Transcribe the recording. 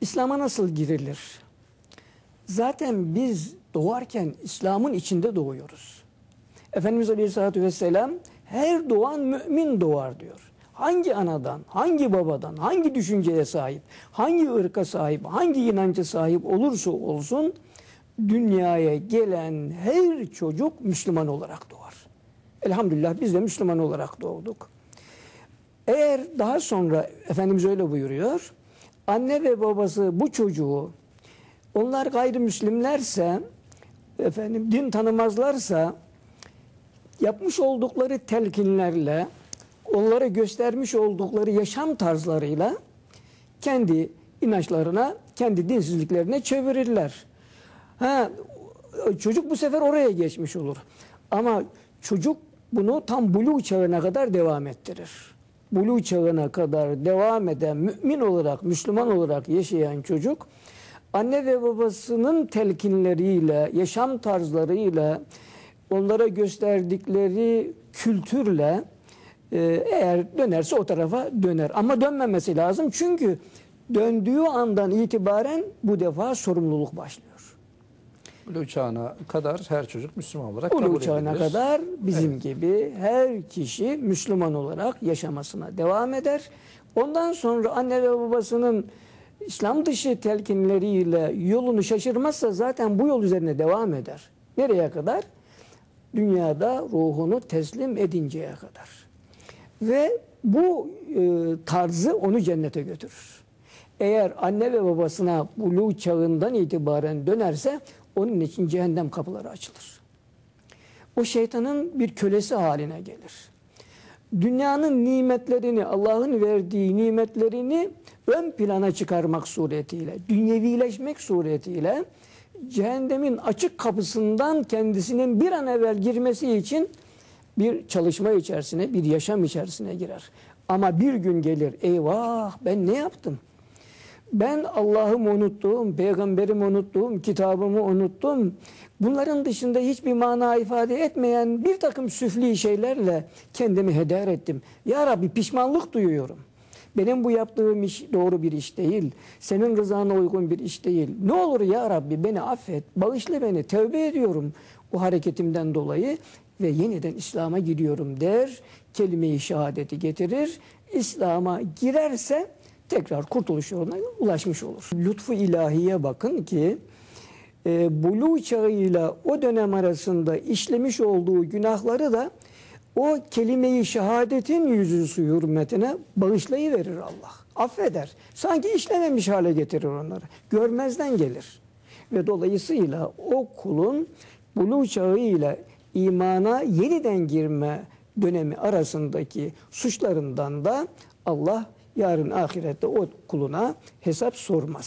İslam'a nasıl girilir? Zaten biz doğarken İslam'ın içinde doğuyoruz. Efendimiz Aleyhisselatü Vesselam her doğan mümin doğar diyor. Hangi anadan, hangi babadan, hangi düşünceye sahip, hangi ırka sahip, hangi inanca sahip olursa olsun dünyaya gelen her çocuk Müslüman olarak doğar. Elhamdülillah biz de Müslüman olarak doğduk. Eğer daha sonra Efendimiz öyle buyuruyor. Anne ve babası bu çocuğu onlar gayrimüslimlerse efendim din tanımazlarsa yapmış oldukları telkinlerle onlara göstermiş oldukları yaşam tarzlarıyla kendi inançlarına, kendi dinsizliklerine çevirirler. Ha, çocuk bu sefer oraya geçmiş olur. Ama çocuk bunu tam buluğ çağına kadar devam ettirir. Buluğ çağına kadar devam eden mümin olarak, Müslüman olarak yaşayan çocuk anne ve babasının telkinleriyle, yaşam tarzlarıyla, onlara gösterdikleri kültürle e, eğer dönerse o tarafa döner. Ama dönmemesi lazım çünkü döndüğü andan itibaren bu defa sorumluluk başlıyor. Buluğ çağına kadar her çocuk Müslüman olarak Buluğ kabul çağına edilir. kadar bizim gibi her kişi Müslüman olarak yaşamasına devam eder. Ondan sonra anne ve babasının İslam dışı telkinleriyle yolunu şaşırmazsa zaten bu yol üzerine devam eder. Nereye kadar? Dünyada ruhunu teslim edinceye kadar. Ve bu e, tarzı onu cennete götürür. Eğer anne ve babasına buluğ çağından itibaren dönerse onun için cehennem kapıları açılır. O şeytanın bir kölesi haline gelir. Dünyanın nimetlerini, Allah'ın verdiği nimetlerini ön plana çıkarmak suretiyle, dünyevileşmek suretiyle cehennemin açık kapısından kendisinin bir an evvel girmesi için bir çalışma içerisine, bir yaşam içerisine girer. Ama bir gün gelir, eyvah ben ne yaptım? Ben Allah'ımı unuttum, peygamberimi unuttum, kitabımı unuttum. Bunların dışında hiçbir mana ifade etmeyen bir takım süfli şeylerle kendimi heder ettim. Ya Rabbi pişmanlık duyuyorum. Benim bu yaptığım iş doğru bir iş değil. Senin rızana uygun bir iş değil. Ne olur ya Rabbi beni affet, bağışla beni, tevbe ediyorum o hareketimden dolayı ve yeniden İslam'a giriyorum der. Kelime-i şehadeti getirir. İslam'a girerse tekrar kurtuluş yoluna ulaşmış olur. Lütfu ilahiye bakın ki e, buluğ çağıyla o dönem arasında işlemiş olduğu günahları da o kelime-i şehadetin yüzüsü hürmetine bağışlayıverir Allah. Affeder. Sanki işlememiş hale getirir onları. Görmezden gelir. Ve dolayısıyla o kulun buluğ çağıyla imana yeniden girme dönemi arasındaki suçlarından da Allah yarın ahirette o kuluna hesap sormaz.